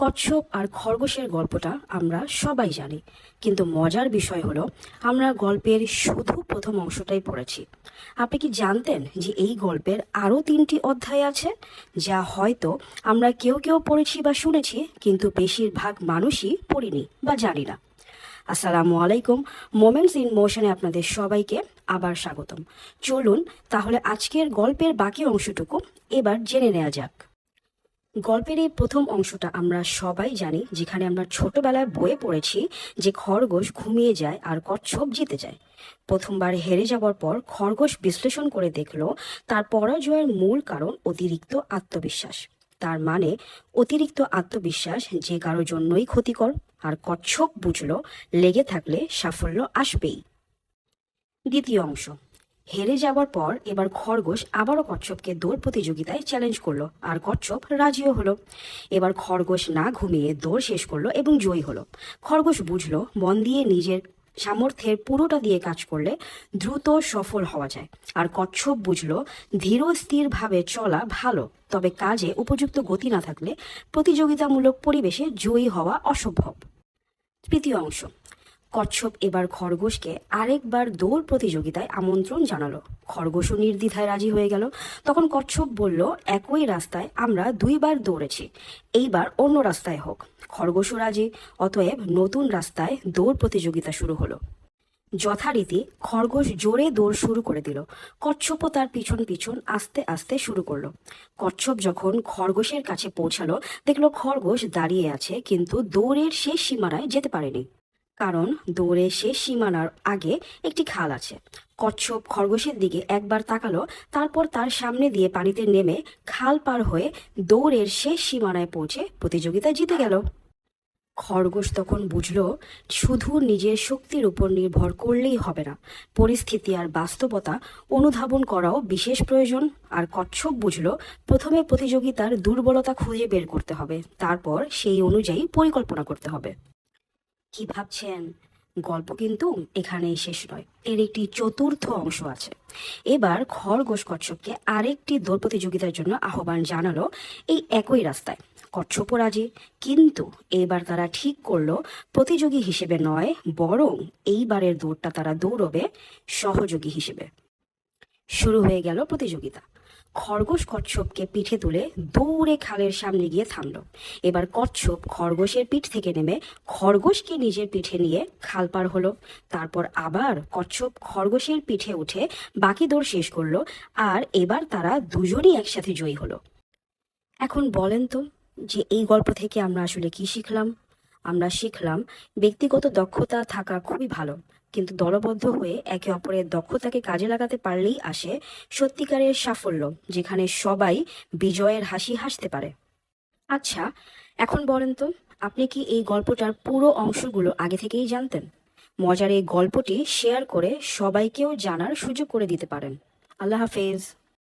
কচ্ছপ আর খরগোশের গল্পটা আমরা সবাই জানি। কিন্তু মজার বিষয় হলো, আমরা গল্পের শুধু প্রথম অংশটাই পড়েছি। আপনি কি জানতেন যে এই গল্পের আরও তিনটি অধ্যায় আছে? যা হয়তো আমরা কেউ কেউ পড়েছি বা শুনেছি, কিন্তু বেশিরভাগ মানুষই পড়িনি বা জানি না। আসসালামু আলাইকুম, মোমেন্টস ইন মোশনে আপনাদের সবাইকে আবার স্বাগতম। চলুন তাহলে আজকের গল্পের বাকি অংশটুকু এবার জেনে নেওয়া যাক। গল্পের এই প্রথম অংশটা আমরা সবাই জানি, যেখানে আমরা ছোটবেলায় বইয়ে পড়েছি যে খরগোশ ঘুমিয়ে যায় আর কচ্ছপ জিতে যায়। প্রথমবার হেরে যাওয়ার পর খরগোশ বিশ্লেষণ করে দেখল, তার পরাজয়ের মূল কারণ অতিরিক্ত আত্মবিশ্বাস। তার মানে অতিরিক্ত আত্মবিশ্বাস যে কারোর জন্যই ক্ষতিকর আর কচ্ছপ বুঝলো, লেগে থাকলে সাফল্য আসবেই। দ্বিতীয় অংশ হেরে যাওয়ার পর এবার খরগোশ আবারও কচ্ছপকে দৌড় প্রতিযোগিতায় চ্যালেঞ্জ করল। আর কচ্ছপ রাজিও হলো। এবার খরগোশ না ঘুমিয়ে দৌড় শেষ করল এবং জয়ী হলো। খরগোশ বুঝলো, মন দিয়ে নিজের সামর্থ্যের পুরোটা দিয়ে কাজ করলে দ্রুত সফল হওয়া যায়। আর কচ্ছপ বুঝলো, ধীর স্থিরভাবে চলা ভালো। তবে কাজে উপযুক্ত গতি না থাকলে প্রতিযোগিতামূলক পরিবেশে জয়ী হওয়া অসম্ভব। তৃতীয় অংশ। কচ্ছপ এবার খরগোশকে আরেকবার দৌড় প্রতিযোগিতায় আমন্ত্রণ জানালো। খরগোশও নির্দ্বিধায় রাজি হয়ে গেল। তখন কচ্ছপ বলল, একই রাস্তায় আমরা দুইবার দৌড়েছি। এইবার অন্য রাস্তায় হোক। খরগোশও রাজি। অতএব নতুন রাস্তায় দৌড় প্রতিযোগিতা শুরু হলো। যথারীতি খরগোশ জোরে দৌড় শুরু করে দিল। কচ্ছপও তার পিছন পিছন আস্তে আস্তে শুরু করল। কচ্ছপ যখন খরগোশের কাছে পৌঁছালো, দেখল খরগোশ দাঁড়িয়ে আছে, কিন্তু দৌড়ের শেষ সীমানায় যেতে পারেনি। কারণ দৌড়ে শেষ সীমানার আগে একটি খাল আছে। কচ্ছপ খরগোশের দিকে একবার তাকালো, তারপর তার সামনে দিয়ে পানিতে নেমে খাল পার হয়ে দৌড়ের শেষ সীমানায় পৌঁছে প্রতিযোগিতা জিতে গেল। খরগোশ তখন বুঝলো, শুধু নিজের শক্তির উপর নির্ভর করলেই হবে না, পরিস্থিতি আর বাস্তবতা অনুধাবন করাও বিশেষ প্রয়োজন। আর কচ্ছপ বুঝলো, প্রথমে প্রতিযোগিতার দুর্বলতা খুঁজে বের করতে হবে, তারপর সেই অনুযায়ী পরিকল্পনা করতে হবে। কি ভাবছেন? গল্প কিন্তু এখানেই শেষ নয়। এর একটি চতুর্থ অংশ আছে। এবার খরগোশ কচ্ছপকে আরেকটি দৌড় প্রতিযোগিতার জন্য আহ্বান জানালো এই একই রাস্তায়। কচ্ছপও রাজি, কিন্তু এবার তারা ঠিক করল, প্রতিযোগী হিসেবে নয়, বরং এইবারের দৌড়টা তারা দৌড়বে সহযোগী হিসেবে। শুরু হয়ে গেল প্রতিযোগিতা। খরগোশ কচ্ছপকে পিঠে তুলে দৌড়ে খালের সামনে গিয়ে থামলো। এবার কচ্ছপ খরগোশের পিঠ থেকে নেমে খরগোশকে নিজের পিঠে নিয়ে খাল পার হলো। তারপর আবার কচ্ছপ খরগোশের পিঠে উঠে বাকি দৌড় শেষ করল আর এবার তারা দুজনই একসাথে জয়ী হলো। এখন বলেন তো যে এই গল্প থেকে আমরা আসলে কি শিখলাম? আমরা শিখলাম ব্যক্তিগত দক্ষতা থাকা খুবই ভালো। কিন্তু দলবদ্ধ হয়ে একে অপরের দক্ষতাকে কাজে লাগাতে পারলেই আসে সত্যিকারের সাফল্য, যেখানে সবাই বিজয়ের হাসি হাসতে পারে। আচ্ছা এখন বলেন তো, আপনি কি এই গল্পটার পুরো অংশগুলো আগে থেকেই জানতেন? মজার এই গল্পটি শেয়ার করে সবাইকেও জানার সুযোগ করে দিতে পারেন। আল্লাহ হাফেজ।